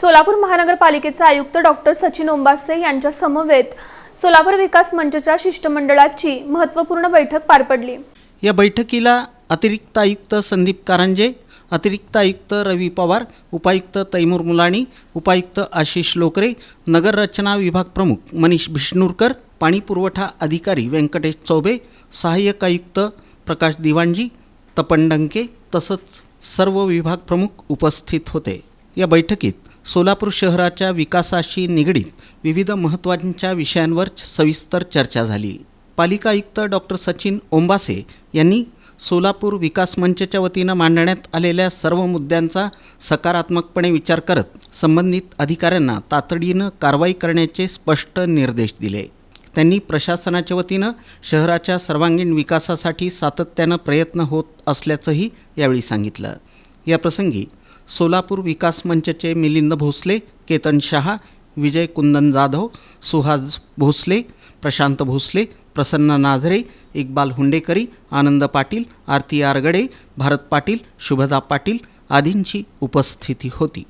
सोलापूर महानगरपालिकेचे आयुक्त डॉक्टर सचिन ओंबासे यांच्या समवेत सोलापूर विकास मंचच्या शिष्टमंडळाची महत्त्वपूर्ण बैठक पार पडली. या बैठकीला अतिरिक्त आयुक्त संदीप कारंजे अतिरिक्त आयुक्त रवी पवार उपायुक्त तैमूर मुलाणी उपायुक्त आशिष लोकरे नगररचना विभाग प्रमुख मनीष बिष्णुरकर पाणीपुरवठा अधिकारी व्यंकटेश चौबे सहाय्यक आयुक्त प्रकाश दिवाणजी तपन डंके तसंच सर्व विभाग प्रमुख उपस्थित होते. या बैठकीत सोलापूर शहराच्या विकासाशी निगडीत विविध महत्त्वांच्या विषयांवर सविस्तर चर्चा झाली. पालिका आयुक्त डॉक्टर सचिन ओंबासे यांनी सोलापूर विकास मंचच्या वतीनं मांडण्यात आलेल्या सर्व मुद्द्यांचा सकारात्मकपणे विचार करत संबंधित अधिकाऱ्यांना तातडीनं कारवाई करण्याचे स्पष्ट निर्देश दिले. त्यांनी प्रशासनाच्या वतीनं शहराच्या सर्वांगीण विकासासाठी सातत्यानं प्रयत्न होत असल्याचंही यावेळी सांगितलं. याप्रसंगी सोलापूर विकास मंचचे मिलिंद भोसले केतन शहा विजय कुंदन जाधव सुहास भोसले प्रशांत भोसले प्रसन्न नाझरे इक्बाल हुंडेकरी आनंद पाटील आरती आरगडे भारत पाटील शुभदा पाटील आदींची उपस्थिती होती.